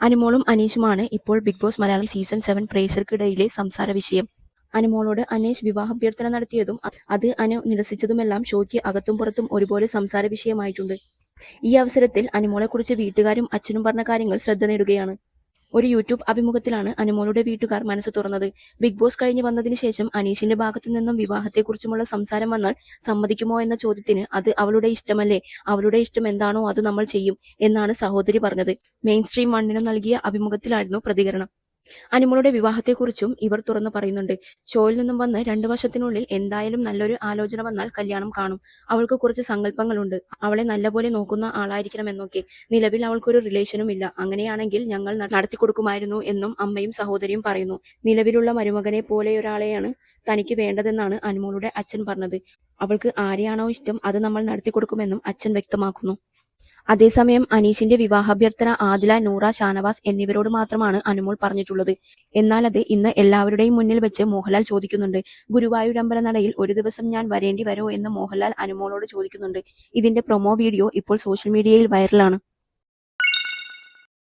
അനുമോളും അനീഷുമാണ് ഇപ്പോൾ Bigg Boss Malayalam season seven പ്രേക്ഷകർക്കിടയിലെ സംസാര വിഷയം. അനുമോളോട് അനീഷ് വിവാഹാഭ്യർത്ഥന നടത്തിയതും അത് അനു നിരസിച്ചതുമെല്ലാം ഷോയ്ക്ക് അകത്തും പുറത്തും ഒരുപോലെ സംസാര വിഷയമായിട്ടുണ്ട്. ഈ അവസരത്തിൽ അനുമോളെക്കുറിച്ച് വീട്ടുകാരും അച്ഛനും പറഞ്ഞ കാര്യങ്ങൾ ശ്രദ്ധ നേടുകയാണ്. ഒരു യൂട്യൂബ് അഭിമുഖത്തിലാണ് അനുമോളുടെ വീട്ടുകാർ മനസ്സ് തുറന്നത്. ബിഗ് ബോസ് കഴിഞ്ഞ് വന്നതിന് ശേഷം അനീഷിന്റെ ഭാഗത്തു നിന്നും വിവാഹത്തെക്കുറിച്ചുമുള്ള സംസാരം വന്നാൽ സമ്മതിക്കുമോ എന്ന ചോദ്യത്തിന് അത് അവളുടെ ഇഷ്ടമല്ലേ? അവളുടെ ഇഷ്ടം എന്താണോ അത് നമ്മൾ ചെയ്യും എന്നാണ് സഹോദരി പറഞ്ഞത്. മെയിൻ സ്ട്രീം മണ്ണിന് നൽകിയ അഭിമുഖത്തിലായിരുന്നു പ്രതികരണം. അനുമോളുടെ വിവാഹത്തെക്കുറിച്ചും ഇവർ തുറന്നു പറയുന്നുണ്ട്. ഷോയിൽ നിന്നും വന്ന് രണ്ടു വർഷത്തിനുള്ളിൽ എന്തായാലും നല്ലൊരു ആലോചന വന്നാൽ കല്യാണം കാണും. അവൾക്ക് കുറച്ച് സങ്കല്പങ്ങളുണ്ട് അവളെ നല്ലപോലെ നോക്കുന്ന ആളായിരിക്കണം എന്നൊക്കെ നിലവിൽ അവൾക്കൊരു റിലേഷനും ഇല്ല. അങ്ങനെയാണെങ്കിൽ ഞങ്ങൾ നടത്തി കൊടുക്കുമായിരുന്നു എന്നും അമ്മയും സഹോദരിയും പറയുന്നു. നിലവിലുള്ള മരുമകനെ പോലെയൊരാളെയാണ് തനിക്ക് വേണ്ടതെന്നാണ് അനുമോളുടെ അച്ഛൻ പറഞ്ഞത്. അവൾക്ക് ആരെയാണോ ഇഷ്ടം അത് നമ്മൾ നടത്തി കൊടുക്കുമെന്നും അച്ഛൻ വ്യക്തമാക്കുന്നു. അതേസമയം അനീഷിന്റെ വിവാഹാഭ്യർത്ഥന ആദില നൂറ ഷാനവാസ് എന്നിവരോട് മാത്രമാണ് അനുമോൾ പറഞ്ഞിട്ടുള്ളത്. എന്നാൽ അത് ഇന്ന് എല്ലാവരുടെയും മുന്നിൽ വെച്ച് മോഹൻലാൽ ചോദിക്കുന്നുണ്ട്. ഗുരുവായൂരമ്പല നടയിൽ ഒരു ദിവസം ഞാൻ വരേണ്ടി വരോ എന്ന് മോഹൻലാൽ അനുമോളോട് ചോദിക്കുന്നുണ്ട്. ഇതിന്റെ പ്രൊമോ വീഡിയോ ഇപ്പോൾ സോഷ്യൽ മീഡിയയിൽ വൈറലാണ്.